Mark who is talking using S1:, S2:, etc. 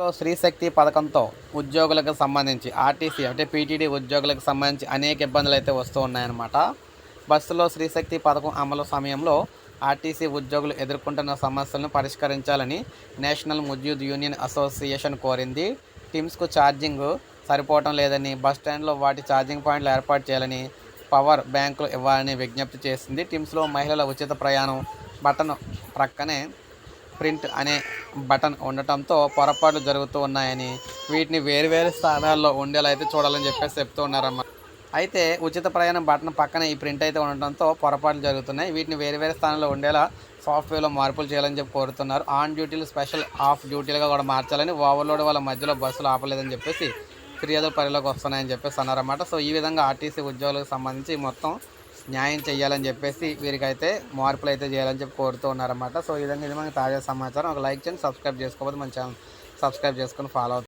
S1: లో శ్రీశక్తి పథకంతో ఉద్యోగులకు సంబంధించి ఆర్టీసీ అంటే పీటీడీ ఉద్యోగులకు సంబంధించి అనేక ఇబ్బందులు అయితే వస్తూ ఉన్నాయన్నమాట. బస్సులో శ్రీశక్తి పథకం అమలు సమయంలో ఆర్టీసీ ఉద్యోగులు ఎదుర్కొంటున్న సమస్యలను పరిష్కరించాలని నేషనల్ ముద్యుద్ యూనియన్ అసోసియేషన్ కోరింది. టీమ్స్కు ఛార్జింగ్ సరిపోవటం లేదని బస్ స్టాండ్లో వాటి ఛార్జింగ్ పాయింట్లు ఏర్పాటు చేయాలని పవర్ బ్యాంకులు ఇవ్వాలని విజ్ఞప్తి చేసింది. టీమ్స్లో మహిళల ఉచిత ప్రయాణం బటన్ ప్రక్కనే ప్రింట్ అనే బటన్ ఉండటంతో పొరపాట్లు జరుగుతూ ఉన్నాయని వీటిని వేరువేరు స్థానాల్లో ఉండేలా అయితే చూడాలని చెప్పేసి చెప్తూ ఉన్నారన్నమాట. అయితే ఉచిత ప్రయాణం బటన్ పక్కన ఈ ప్రింట్ అయితే ఉండటంతో పొరపాట్లు జరుగుతున్నాయి. వీటిని వేరువేరు స్థానంలో ఉండేలా సాఫ్ట్వేర్లో మార్పులు చేయాలని చెప్పి కోరుతున్నారు. ఆన్ డ్యూటీలు స్పెషల్ ఆఫ్ డ్యూటీలుగా కూడా మార్చాలని ఓవర్లోడ్ వాళ్ళ మధ్యలో బస్సులు ఆపలేదని చెప్పేసి ఫిర్యాదులు పరిలోకి వస్తున్నాయని చెప్పేసి అన్నారన్నమాట. సో ఈ విధంగా ఆర్టీసీ ఉద్యోగులకు సంబంధించి మొత్తం న్యాయం చేయాలని చెప్పేసి వీరికైతే మార్పులు అయితే చేయాలని చెప్పి కోరుతూ ఉన్నారన్నమాట. సో ఈ విధంగా ఇది మనకి తాజా సమాచారం. ఒక లైక్ చేయండి సబ్స్క్రైబ్ చేసుకోకపోతే మన ఛానల్ సబ్స్క్రైబ్ చేసుకొని ఫాలో